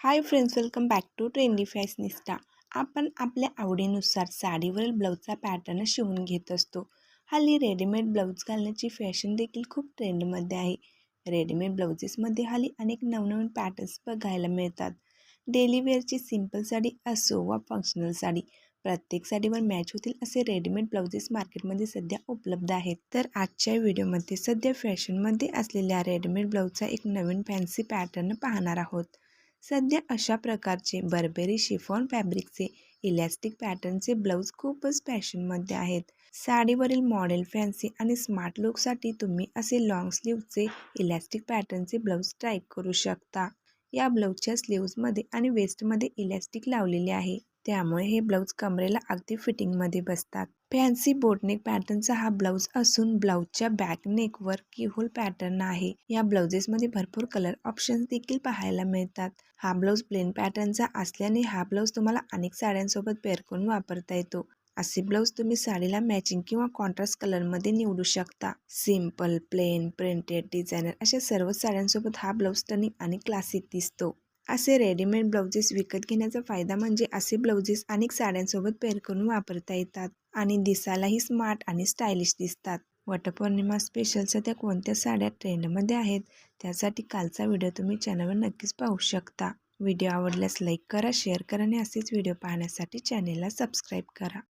Hi friends welcome back to trendy fashionista आपण आपल्या आवडीनुसार साडीवरील ब्लाऊजचा पॅटर्न शिवून घेत असतो. हल्ली रेडीमेड ब्लाऊज घालण्याची फॅशन देखील खूप ट्रेंडमध्ये आहे. रेडीमेड ब्लाऊजेसमध्ये हल्ली अनेक नवनवीन पॅटर्न्स बघायला मिळतात. डेली वेअरची सिंपल साडी असो वा फंक्शनल साडी प्रत्येक साडीवर मॅच होतील असे रेडीमेड ब्लाउजेस मार्केटमध्ये सध्या उपलब्ध आहेत. तर आजच्या व्हिडिओमध्ये सध्या फॅशनमध्ये असलेल्या रेडीमेड ब्लाऊजचा एक नवीन फॅन्सी पॅटर्न पाहणार आहोत. सध्या अशा प्रकारचे बर्बेरी शिफॉन फॅब्रिकचे इलॅस्टिक पॅटर्नचे ब्लाऊज खूपच फॅशनमध्ये आहेत. साडीवरील मॉडेल फॅन्सी आणि स्मार्ट लुकसाठी तुम्ही असे लॉंग स्लीवचे इलॅस्टिक पॅटर्नचे ब्लाऊज ट्राय करू शकता. या ब्लाऊजच्या स्लीव्जमध्ये आणि वेस्टमध्ये इलॅस्टिक लावलेले आहे. त्यामुळे हे ब्लाऊज कमरेला अगदी फिटिंगमध्ये बसतात. फॅन्सी बोटनेक पॅटर्नचा हा ब्लाऊज असून ब्लाऊजच्या बॅक नेकवर किहोल पॅटर्न आहे या ब्लाउजेसमध्ये भरपूर कलर ऑप्शन्स देखील पाहायला मिळतात. हा ब्लाऊज प्लेन पॅटर्नचा असल्याने हा ब्लाऊज तुम्हाला अनेक साड्यांसोबत पेअर करून वापरता येतो. असे ब्लाऊज तुम्ही साडीला मॅचिंग किंवा कॉन्ट्रास्ट कलरमध्ये निवडू शकता. सिंपल प्लेन प्रिंटेड डिझायनर अशा सर्व साड्यांसोबत हा ब्लाऊज टर्निंग आणि क्लासिक दिसतो. असे रेडीमेड ब्लाउजेस विकत घेण्याचा फायदा म्हणजे असे ब्लाउजेस अनेक साड्यांसोबत पेअर करून वापरता येतात आणि दिसायलाही स्मार्ट आणि स्टायलिश दिसतात. वटपौर्णिमा स्पेशल सध्या कोणत्या साड्या ट्रेंडमध्ये आहेत? त्यासाठी कालचा व्हिडिओ तुम्ही चॅनलवर नक्कीच पाहू शकता. व्हिडिओ आवडल्यास लाईक करा शेअर करा आणि असेच व्हिडिओ पाहण्यासाठी चॅनेलला सबस्क्राईब करा.